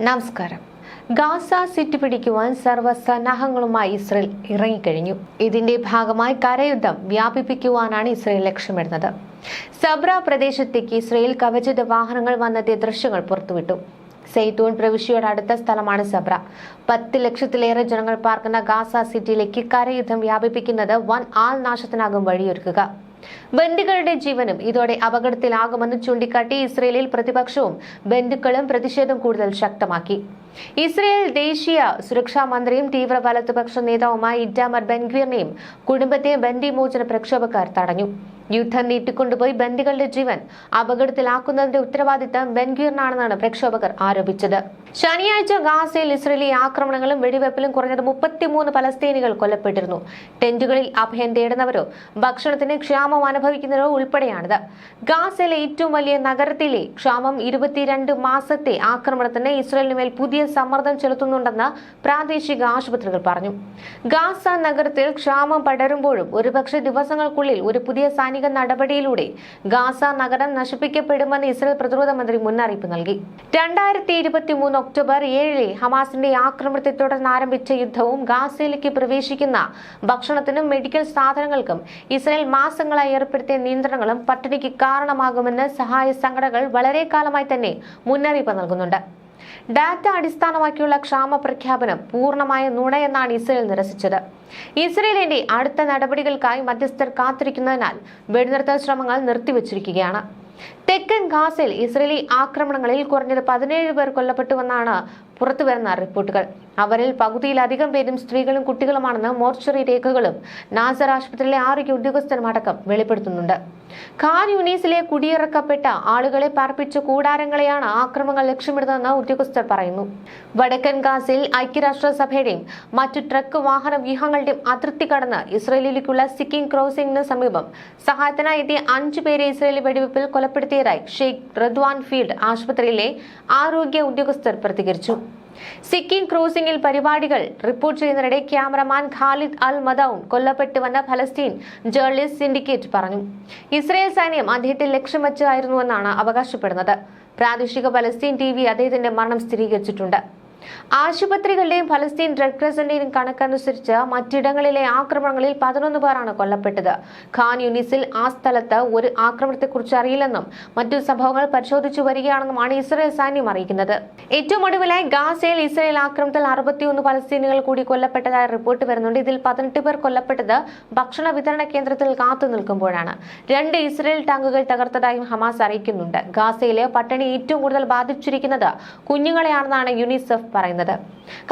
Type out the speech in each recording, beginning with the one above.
നമസ്കാരം. Gaza city പിടിക്കുവാൻ സർവസന്നാഹങ്ങളുമായി Israel ഇറങ്ങിക്കഴിഞ്ഞു. ഇതിന്റെ ഭാഗമായി കരയുദ്ധം വ്യാപിപ്പിക്കുവാനാണ് ഇസ്രയേൽ ലക്ഷ്യമിടുന്നത്. സബ്ര പ്രദേശത്തേക്ക് ഇസ്രയേൽ കവചിത വാഹനങ്ങൾ വന്നെത്തിയ ദൃശ്യങ്ങൾ പുറത്തുവിട്ടു. സെയ്തൂൺ പ്രവിശ്യയുടെ അടുത്ത സ്ഥലമാണ് സബ്ര. പത്ത് ലക്ഷത്തിലേറെ ജനങ്ങൾ പാർക്കുന്ന ഗാസ സിറ്റിയിലേക്ക് കരയുദ്ധം വ്യാപിപ്പിക്കുന്നത് വൻ ആൾനാശത്തിനാകും വഴിയൊരുക്കുക. ബന്ദികളുടെ ജീവനും ഇതോടെ അപകടത്തിലാകുമെന്ന് ചൂണ്ടിക്കാട്ടി ഇസ്രയേലിൽ പ്രതിപക്ഷവും ബന്ധുക്കളും പ്രതിഷേധം കൂടുതൽ ശക്തമാക്കി. ഇസ്രയേൽ ദേശീയ സുരക്ഷാ മന്ത്രിയും തീവ്ര വലതുപക്ഷ നേതാവുമായ ഇറ്റാമർ ബെൻഗ്വീറിനെയും കുടുംബത്തെയും ബന്ദിമോചന പ്രക്ഷോഭക്കാർ തടഞ്ഞു. യുദ്ധം നീട്ടിക്കൊണ്ടുപോയി ബന്ദികളുടെ ജീവൻ അപകടത്തിലാക്കുന്നതിന്റെ ഉത്തരവാദിത്തം ബെൻഗ്യൂറിനാണെന്നാണ് പ്രക്ഷോഭകർ ആരോപിച്ചത്. ശനിയാഴ്ച ഗാസയിൽ ഇസ്രയേലി ആക്രമണങ്ങളും വെടിവെപ്പിലും കുറഞ്ഞത് മുപ്പത്തിമൂന്ന് പലസ്തീനികൾ കൊല്ലപ്പെട്ടിരുന്നു. ടെന്റുകളിൽ അഭയം തേടുന്നവരോ ഭക്ഷണത്തിന് ക്ഷാമം അനുഭവിക്കുന്നവരോ ഉൾപ്പെടെയാണിത്. ഗാസയിലെ ഏറ്റവും വലിയ നഗരത്തിലെ ക്ഷാമം ഇരുപത്തിരണ്ട് മാസത്തെ ആക്രമണത്തിന് ഇസ്രയേലിന് മേൽ പുതിയ സമ്മർദ്ദം ചെലുത്തുന്നുണ്ടെന്ന് പ്രാദേശിക ആശുപത്രികൾ പറഞ്ഞു. ഗാസ നഗരത്തിൽ ക്ഷാമം പടരുമ്പോഴും ഒരുപക്ഷെ ദിവസങ്ങൾക്കുള്ളിൽ ഒരു പുതിയ സൈനിക നടപടിയിലൂടെ ഗാസ നഗരം നശിപ്പിക്കപ്പെടുമെന്ന് ഇസ്രയേൽ പ്രതിരോധ മന്ത്രി മുന്നറിയിപ്പ് നൽകി. രണ്ടായിരത്തി ഇരുപത്തി മൂന്ന് ഒക്ടോബർ ഏഴിലെ ഹമാസിന്റെ ആക്രമണത്തെ തുടർന്ന് ആരംഭിച്ച യുദ്ധവും ഗാസയിലേക്ക് പ്രവേശിക്കുന്ന ഭക്ഷണത്തിനും മെഡിക്കൽ സാധനങ്ങൾക്കും ഇസ്രയേൽ മാസങ്ങളായി ഏർപ്പെടുത്തിയ നിയന്ത്രണങ്ങളും പട്ടിണിക്ക് കാരണമാകുമെന്ന് സഹായ സംഘടനകൾ വളരെ കാലമായി തന്നെ മുന്നറിയിപ്പ് നൽകുന്നുണ്ട്. ഡാറ്റ അടിസ്ഥാനമാക്കിയുള്ള ക്ഷാമ പ്രഖ്യാപനം പൂർണമായ നുണയെന്നാണ് ഇസ്രയേൽ നിരസിച്ചത്. ഇസ്രയേലിന്റെ അടുത്ത നടപടികൾക്കായി മധ്യസ്ഥർ കാത്തിരിക്കുന്നതിനാൽ വെടിനിർത്തൽ ശ്രമങ്ങൾ നിർത്തിവച്ചിരിക്കുകയാണ്. തെക്കൻ ഗാസയിൽ ഇസ്രയേലി ആക്രമണങ്ങളിൽ കുറഞ്ഞത് പതിനേഴ് പേർ കൊല്ലപ്പെട്ടുവെന്നാണ് പുറത്തുവരുന്ന റിപ്പോർട്ടുകൾ. അവരിൽ പകുതിയിലധികം പേരും സ്ത്രീകളും കുട്ടികളുമാണെന്ന് മോർച്ചറി രേഖകളും നാസർ ആശുപത്രിയിലെ ആരോഗ്യ ഉദ്യോഗസ്ഥരുമടക്കം വെളിപ്പെടുത്തുന്നുണ്ട്. ഖാൻ യൂണീസിലെ കുടിയിറക്കപ്പെട്ട ആളുകളെ പാർപ്പിച്ച കൂടാരങ്ങളെയാണ് ആക്രമങ്ങൾ ലക്ഷ്യമിടുന്നതെന്ന് ഉദ്യോഗസ്ഥർ പറയുന്നു. വടക്കൻ ഗാസയിൽ ഐക്യരാഷ്ട്രസഭയുടെയും മറ്റു ട്രക്ക് വാഹന വ്യൂഹങ്ങളുടെയും അതിർത്തി കടന്ന് ഇസ്രയേലിലേക്കുള്ള സിക്കിംഗ് ക്രോസിംഗിന് സമീപം സഹായത്തിനായി എത്തിയ അഞ്ചു പേരെ ഇസ്രയേലി വെടിവെപ്പിൽ കൊലപ്പെടുത്തിയതായി ഷെയ്ഖ് റദ്വാൻ ഫീൽഡ് ആശുപത്രിയിലെ ആരോഗ്യ ഉദ്യോഗസ്ഥർ പ്രതികരിച്ചു. സിക്കിം ക്രൂസിംഗിൽ പരിപാടികൾ റിപ്പോർട്ട് ചെയ്യുന്നതിനിടെ ക്യാമറമാൻ ഖാലിദ് അൽ മദൌൺ കൊല്ലപ്പെട്ടുവെന്ന് ഫലസ്തീൻ ജേർണലിസ്റ്റ് സിൻഡിക്കേറ്റ് പറഞ്ഞു. ഇസ്രയേൽ സൈന്യം അദ്ദേഹത്തെ ലക്ഷ്യം വെച്ചായിരുന്നുവെന്നാണ് അവകാശപ്പെടുന്നത്. പ്രാദേശിക ഫലസ്തീൻ ടി വി അദ്ദേഹത്തിന്റെ മരണം സ്ഥിരീകരിച്ചിട്ടുണ്ട്. ആശുപത്രികളുടെയും ഫലസ്തീൻ റെഡ് ക്രസന്റിന്റെയും കണക്കനുസരിച്ച് മറ്റിടങ്ങളിലെ ആക്രമണങ്ങളിൽ പതിനൊന്ന് പേരാണ് കൊല്ലപ്പെട്ടത്. ഖാൻ യൂണിസിൽ ആ സ്ഥലത്ത് ഒരു ആക്രമണത്തെക്കുറിച്ച് അറിയില്ലെന്നും മറ്റു സംഭവങ്ങൾ പരിശോധിച്ചു വരികയാണെന്നുമാണ് ഇസ്രായേൽ സൈന്യം അറിയിക്കുന്നത്. ഏറ്റവും ഒടുവിലായി ഗാസയിൽ ഇസ്രായേൽ ആക്രമണത്തിൽ അറുപത്തിയൊന്ന് ഫലസ്തീനുകൾ കൂടി കൊല്ലപ്പെട്ടതായി റിപ്പോർട്ട് വരുന്നുണ്ട്. ഇതിൽ പതിനെട്ട് പേർ കൊല്ലപ്പെട്ടത് ഭക്ഷണ വിതരണ കേന്ദ്രത്തിൽ കാത്തു നിൽക്കുമ്പോഴാണ്. രണ്ട് ഇസ്രായേൽ ടാങ്കുകൾ തകർത്തതായും ഹമാസ് അറിയിക്കുന്നുണ്ട്. ഗാസയിലെ പട്ടിണി ഏറ്റവും കൂടുതൽ ബാധിച്ചിരിക്കുന്നത് കുഞ്ഞുങ്ങളെയാണെന്നാണ് യുനിസെഫ് പറയുന്നത്.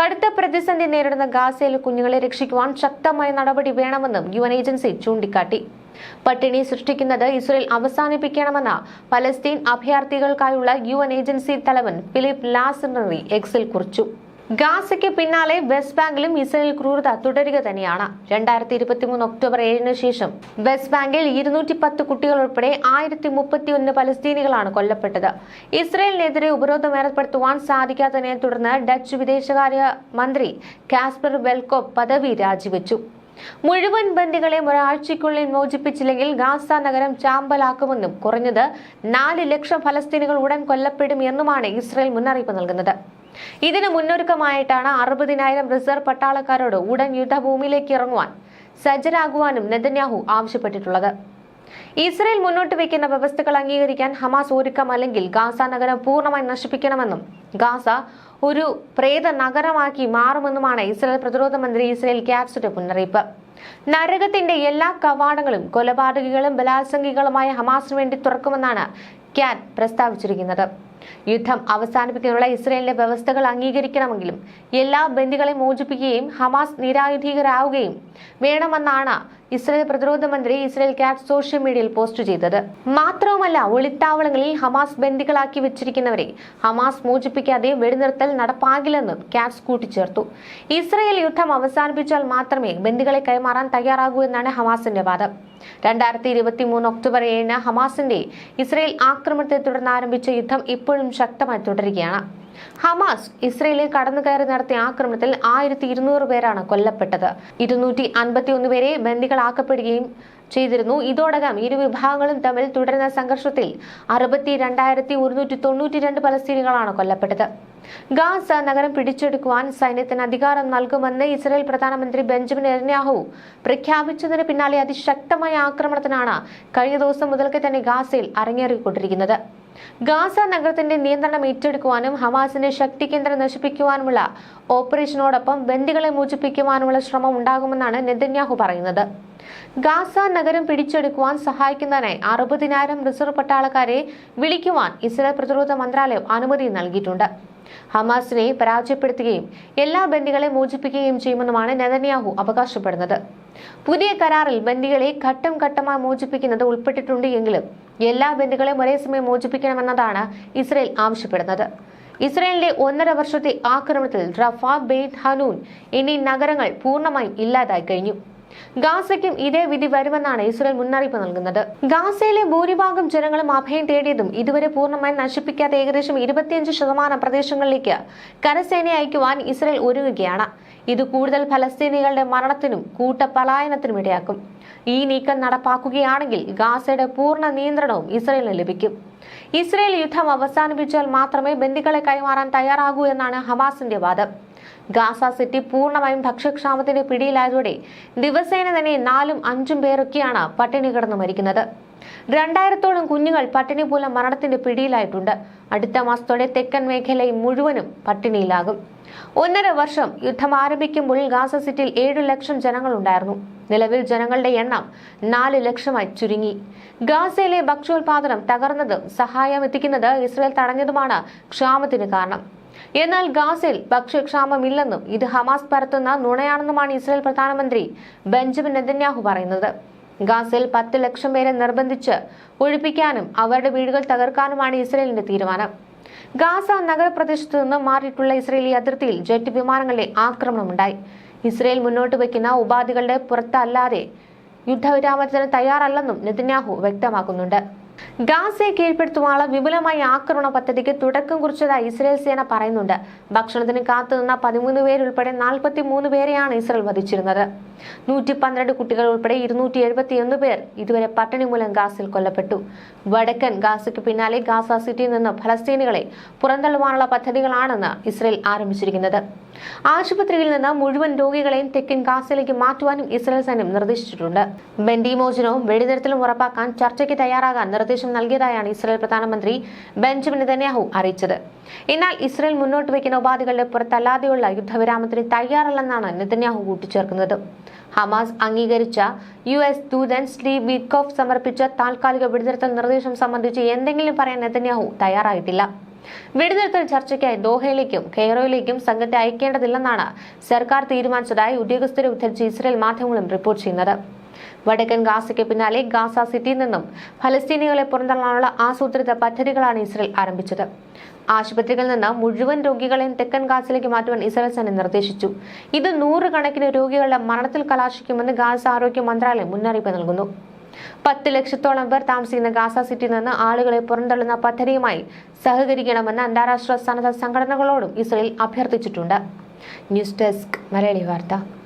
കടുത്ത പ്രതിസന്ധി നേരിടുന്ന ഗാസയിലെ കുഞ്ഞുങ്ങളെ രക്ഷിക്കുവാൻ ശക്തമായ നടപടി വേണമെന്നും യു ഏജൻസി ചൂണ്ടിക്കാട്ടി. പട്ടിണി സൃഷ്ടിക്കുന്നത് ഇസ്രയേൽ അവസാനിപ്പിക്കണമെന്ന പലസ്തീൻ അഭയാർത്ഥികൾക്കായുള്ള യു ഏജൻസി തലവൻ ഫിലിപ്പ് ലാസനറി എക്സിൽ കുറിച്ചു. ഗാസയ്ക്ക് പിന്നാലെ വെസ്റ്റ് ബാങ്കിലും ഇസ്രയേൽ ക്രൂരത തുടരുക തന്നെയാണ്. രണ്ടായിരത്തി ഇരുപത്തിമൂന്ന് ഒക്ടോബർ ഏഴിന് ശേഷം വെസ്റ്റ് ബാങ്കിൽ ഇരുന്നൂറ്റി പത്ത് കുട്ടികൾ ഉൾപ്പെടെ ആയിരത്തി മുപ്പത്തി ഒന്ന് പലസ്തീനികളാണ് കൊല്ലപ്പെട്ടത്. ഇസ്രയേലിനെതിരെ ഉപരോധം ഏർപ്പെടുത്തുവാൻ സാധിക്കാത്തതിനെ തുടർന്ന് ഡച്ച് വിദേശകാര്യ മന്ത്രി കാസ്പർ വെൽക്കോപ്പ് പദവി രാജിവെച്ചു. മുഴുവൻ ബന്ദികളെ ഒരാഴ്ചയ്ക്കുള്ളിൽ മോചിപ്പിച്ചില്ലെങ്കിൽ ഗാസ നഗരം ചാമ്പലാക്കുമെന്നും കുറഞ്ഞത് നാല് ലക്ഷം ഫലസ്തീനികൾ ഉടൻ കൊല്ലപ്പെടും എന്നുമാണ് ഇസ്രയേൽ മുന്നറിയിപ്പ് നൽകുന്നത്. ഇതിന് മുന്നൊരുക്കമായിട്ടാണ് അറുപതിനായിരം റിസർവ് പട്ടാളക്കാരോട് ഉടൻ യുദ്ധഭൂമിയിലേക്ക് ഇറങ്ങുവാൻ സജ്ജരാകുവാനും നെതന്യാഹു ആവശ്യപ്പെട്ടിട്ടുള്ളത്. ഇസ്രയേൽ മുന്നോട്ട് വയ്ക്കുന്ന വ്യവസ്ഥകൾ അംഗീകരിക്കാൻ ഹമാസ് ഒരുക്കമല്ലെങ്കിൽ ഗാസ നഗരം പൂർണമായി നശിപ്പിക്കണമെന്നും ഗാസ ഒരു പ്രേത നഗരമാക്കി മാറുമെന്നുമാണ് ഇസ്രയേൽ പ്രതിരോധ മന്ത്രി ഇസ്രയേൽ ക്യാപ്സിന്റെ മുന്നറിയിപ്പ്. നരകത്തിന്റെ എല്ലാ കവാടങ്ങളും കൊലപാതകികളും ബലാത്സംഗികളുമായ ഹമാസിന് വേണ്ടി തുറക്കുമെന്നാണ് ക്യാൻ പ്രസ്താവിച്ചിരിക്കുന്നത്. യുദ്ധം അവസാനിപ്പിക്കാനുള്ള ഇസ്രയേലിന്റെ വ്യവസ്ഥകൾ അംഗീകരിക്കണമെങ്കിലും എല്ലാ ബന്ദികളെയും മോചിപ്പിക്കുകയും ഹമാസ് നിരായുധീകരാവുകയും വേണമെന്നാണ് ഇസ്രയേൽ പ്രതിരോധ മന്ത്രി ഇസ്രയേൽ കാറ്റ് സോഷ്യൽ മീഡിയയിൽ പോസ്റ്റ് ചെയ്തത്. മാത്രവുമല്ല ഒളിത്താവളങ്ങളിൽ ഹമാസ് ബന്ദികളാക്കി വെച്ചിരിക്കുന്നവരെ ഹമാസ് മോചിപ്പിക്കാതെ വെടിനിർത്തൽ നടപ്പാകില്ലെന്നും ക്യാറ്റ്സ് കൂട്ടിച്ചേർത്തു. ഇസ്രയേൽ യുദ്ധം അവസാനിപ്പിച്ചാൽ മാത്രമേ ബന്ദികളെ കൈമാറാൻ തയ്യാറാകൂ എന്നാണ് ഹമാസിന്റെ വാദം. രണ്ടായിരത്തി ഇരുപത്തി മൂന്ന് ഒക്ടോബർ ഏഴിന് ഹമാസിന്റെ ഇസ്രയേൽ ആക്രമണത്തെ തുടർന്ന് ആരംഭിച്ച യുദ്ധം ഇപ്പോഴും ശക്തമായി തുടരുകയാണ്. ഹമാസ് ഇസ്രയേലിൽ കടന്നുകയറി നടത്തിയ ആക്രമണത്തിൽ ആയിരത്തി ഇരുന്നൂറ് പേരാണ് കൊല്ലപ്പെട്ടത്. ഇരുന്നൂറ്റി അൻപത്തി ഒന്ന് പേരെ ബന്ദികളാക്കപ്പെടുകയും ചെയ്തിരുന്നു. ഇതോടകം ഇരു വിഭാഗങ്ങളും തമ്മിൽ തുടരുന്ന സംഘർഷത്തിൽ അറുപത്തി രണ്ടായിരത്തി ഒരുന്നൂറ്റി തൊണ്ണൂറ്റി രണ്ട് പലസ്തീനികളാണ് കൊല്ലപ്പെട്ടത്. ഗാസ നഗരം പിടിച്ചെടുക്കുവാൻ സൈന്യത്തിന് അധികാരം നൽകുമെന്ന് ഇസ്രായേൽ പ്രധാനമന്ത്രി ബെഞ്ചമിൻ നെതന്യാഹു പ്രഖ്യാപിച്ചതിന് പിന്നാലെ അതിശക്തമായ ആക്രമണത്തിനാണ് കഴിഞ്ഞ ദിവസം മുതൽക്ക് തന്നെ ഗാസയിൽ അരങ്ങേറിക്കൊണ്ടിരിക്കുന്നത്. ഗാസ നഗരത്തിന്റെ നിയന്ത്രണം ഏറ്റെടുക്കുവാനും ഹമാസിന്റെ ശക്തി കേന്ദ്രം നശിപ്പിക്കുവാനുമുള്ള ഓപ്പറേഷനോടൊപ്പം ബന്ദികളെ മോചിപ്പിക്കുവാനുമുള്ള ശ്രമം ഉണ്ടാകുമെന്നാണ് നെതന്യാഹു പറയുന്നത്. ഗാസ നഗരം പിടിച്ചെടുക്കുവാൻ സഹായിക്കുന്നതിനായി അറുപതിനായിരം റിസർവ് പട്ടാളക്കാരെ വിളിക്കുവാൻ ഇസ്രായേൽ പ്രതിരോധ മന്ത്രാലയം അനുമതി നൽകിയിട്ടുണ്ട്. ഹമാസിനെ പരാജയപ്പെടുത്തുകയും എല്ലാ ബന്ദികളെ മോചിപ്പിക്കുകയും ചെയ്യുമെന്നുമാണ് നെതന്യാഹു അവകാശപ്പെടുന്നത്. പുതിയ കരാറിൽ ബന്ദികളെ ഘട്ടം ഘട്ടമായി മോചിപ്പിക്കുന്നത് ഉൾപ്പെട്ടിട്ടുണ്ട് എങ്കിലും എല്ലാ ബന്ദികളെയും ഒരേ സമയം മോചിപ്പിക്കണമെന്നതാണ് ഇസ്രയേൽ ആവശ്യപ്പെടുന്നത്. ഇസ്രയേലിന്റെ ഒന്നര വർഷത്തെ ആക്രമണത്തിൽ റഫ ബെയ്ത് ഹനൂൻ എന്നീ നഗരങ്ങൾ പൂർണമായും ഇല്ലാതായി കഴിഞ്ഞു. ഗാസയ്ക്കും ഇതേ വിധി വരുമെന്നാണ് ഇസ്രയേൽ മുന്നറിയിപ്പ് നൽകുന്നത്. ഗാസയിലെ ഭൂരിഭാഗം ജനങ്ങളും അഭയം തേടിയതും ഇതുവരെ പൂർണമായി നശിപ്പിക്കാത്ത ഏകദേശം ഇരുപത്തിയഞ്ച് ശതമാനം പ്രദേശങ്ങളിലേക്ക് കരസേന അയക്കുവാൻ ഇസ്രയേൽ ഒരുങ്ങുകയാണ്. ഇത് കൂടുതൽ ഫലസ്തീനികളുടെ മരണത്തിനും കൂട്ടപലായനത്തിനും ഇടയാക്കും. ഈ നീക്കം നടപ്പാക്കുകയാണെങ്കിൽ ഗാസയുടെ പൂർണ നിയന്ത്രണവും ഇസ്രയേലിന് ലഭിക്കും. ഇസ്രയേൽ യുദ്ധം അവസാനിപ്പിച്ചാൽ മാത്രമേ ബന്ദികളെ കൈമാറാൻ തയ്യാറാകൂ എന്നാണ് ഹമാസിന്റെ വാദം. ഗാസ സിറ്റി പൂർണമായും ഭക്ഷ്യക്ഷാമത്തിന്റെ പിടിയിലായതോടെ ദിവസേന തന്നെ നാലും അഞ്ചും പേരൊക്കെയാണ് പട്ടിണി കിടന്ന് മരിക്കുന്നത്. രണ്ടായിരത്തോളം കുഞ്ഞുങ്ങൾ പട്ടിണി മൂലം മരണത്തിന്റെ പിടിയിലായിട്ടുണ്ട്. അടുത്ത മാസത്തോടെ തെക്കൻ മേഖലയിൽ മുഴുവനും പട്ടിണിയിലാകും. ഒന്നര വർഷം യുദ്ധം ആരംഭിക്കുമ്പോൾ ഗാസ സിറ്റിയിൽ ഏഴു ലക്ഷം ജനങ്ങളുണ്ടായിരുന്നു. നിലവിൽ ജനങ്ങളുടെ എണ്ണം നാല് ലക്ഷമായി ചുരുങ്ങി. ഗാസയിലെ ഭക്ഷ്യോൽപാദനം തകർന്നതും സഹായം എത്തിക്കുന്നത് ഇസ്രയേൽ തടഞ്ഞതുമാണ് ക്ഷാമത്തിന് കാരണം. എന്നാൽ ഗാസയിൽ ഭക്ഷ്യക്ഷാമമില്ലെന്നും ഇത് ഹമാസ് പരത്തുന്ന നുണയാണെന്നുമാണ് ഇസ്രായേൽ പ്രധാനമന്ത്രി ബെഞ്ചമിൻ നെതന്യാഹു പറയുന്നത്. ഗാസയിൽ പത്ത് ലക്ഷം പേരെ നിർബന്ധിച്ച് ഒഴിപ്പിക്കാനും അവരുടെ വീടുകൾ തകർക്കാനുമാണ് ഇസ്രയേലിന്റെ തീരുമാനം. ഗാസ നഗരപ്രദേശത്തു നിന്ന് മാറിയിട്ടുള്ള ഇസ്രയേലി അതിർത്തിയിൽ ജെറ്റ് വിമാനങ്ങളുടെ ആക്രമണമുണ്ടായി. ഇസ്രയേൽ മുന്നോട്ട് വയ്ക്കുന്ന ഉപാധികളുടെ പുറത്തല്ലാതെ യുദ്ധവിരാമത്തിന് തയ്യാറല്ലെന്നും നെതന്യാഹു വ്യക്തമാക്കുന്നുണ്ട്. ഗാസയെ കീഴ്പ്പെടുത്തുവാനുള്ള വിപുലമായ ആക്രമണ പദ്ധതിക്ക് തുടക്കം കുറിച്ചതായി ഇസ്രയേൽ സേന പറയുന്നുണ്ട്. ഭക്ഷണത്തിന് കാത്തുനിന്ന പതിമൂന്ന് പേരുൾപ്പെടെ നാൽപ്പത്തി മൂന്ന് പേരെയാണ് ഇസ്രയേൽ വധിച്ചിരുന്നത്. നൂറ്റി പന്ത്രണ്ട് കുട്ടികൾ ഉൾപ്പെടെ ഇരുന്നൂറ്റി എഴുപത്തിയൊന്ന് പേർ ഇതുവരെ പട്ടിണി മൂലം ഗാസിൽ കൊല്ലപ്പെട്ടു. വടക്കൻ ഗാസയ്ക്ക് പിന്നാലെ ഗാസ സിറ്റിയിൽ നിന്ന് ഫലസ്തീനുകളെ പുറന്തള്ളുവാനുള്ള പദ്ധതികളാണെന്ന് ഇസ്രയേൽ ആരംഭിച്ചിരിക്കുന്നത്. ആശുപത്രിയിൽ നിന്ന് മുഴുവൻ രോഗികളെയും തെക്കൻ ഗാസയിലേക്ക് മാറ്റുവാനും ഇസ്രയേൽ സൈന്യം നിർദ്ദേശിച്ചിട്ടുണ്ട്. ബെൻഡിമോചനവും വെടിനിർത്തലും ഉറപ്പാക്കാൻ ചർച്ചയ്ക്ക് തയ്യാറാകാൻ നിർദ്ദേശം നൽകിയതായാണ് ഇസ്രയേൽ പ്രധാനമന്ത്രി ബെഞ്ചമിൻ നെതന്യാഹു അറിയിച്ചത്. എന്നാൽ ഇസ്രയേൽ മുന്നോട്ട് വയ്ക്കുന്ന ഉപാധികളുടെ പുറത്തല്ലാതെയുള്ള യുദ്ധവിരാമത്തിന് തയ്യാറല്ലെന്നാണ് നെതന്യാഹു കൂട്ടിച്ചേർക്കുന്നത്. ഹമാസ് അംഗീകരിച്ച യു എസ് ദൂതൻ ശ്രീ വിറ്റ്കോഫ് സമർപ്പിച്ച താൽക്കാലിക വെടിനിർത്തൽ നിർദ്ദേശം സംബന്ധിച്ച് എന്തെങ്കിലും പറയാൻ നെതന്യാഹു തയ്യാറായിട്ടില്ല. വെടിനിർത്തൽ ചർച്ചയ്ക്കായി ദോഹയിലേക്കും കെയ്റോയിലേക്കും സംഘത്തെ അയക്കേണ്ടതില്ലെന്നാണ് സർക്കാർ തീരുമാനിച്ചതായി ഉദ്യോഗസ്ഥരെ ഉദ്ധരിച്ച് ഇസ്രയേൽ മാധ്യമങ്ങളും റിപ്പോർട്ട് ചെയ്യുന്നത്. വടക്കൻ ഗാസയ്ക്ക് പിന്നാലെ ഗാസ സിറ്റിയിൽ നിന്നും ഫലസ്തീനികളെ പുറന്തള്ളാനുള്ള ആസൂത്രിത പദ്ധതികളാണ് ഇസ്രയേൽ ആരംഭിച്ചത്. ആശുപത്രികളിൽ നിന്ന് മുഴുവൻ രോഗികളെയും തെക്കൻ ഗാസയിലേക്ക് മാറ്റുവാൻ ഇസ്രയേൽ സേന നിർദ്ദേശിച്ചു. ഇത് നൂറുകണക്കിന് രോഗികളുടെ മരണത്തിൽ കലാശിക്കുമെന്ന് ഗാസ ആരോഗ്യ മന്ത്രാലയം മുന്നറിയിപ്പ് നൽകുന്നു. പത്ത് ലക്ഷത്തോളം പേർ താമസിക്കുന്ന ഗാസ സിറ്റിയിൽ നിന്ന് ആളുകളെ പുറന്തള്ളുന്ന പദ്ധതിയുമായി സഹകരിക്കണമെന്ന് അന്താരാഷ്ട്ര സന്നദ്ധ സംഘടനകളോടും ഇസ്രയേൽ അഭ്യർത്ഥിച്ചിട്ടുണ്ട്. ന്യൂസ് ഡെസ്ക് മലയാളി വാർത്ത.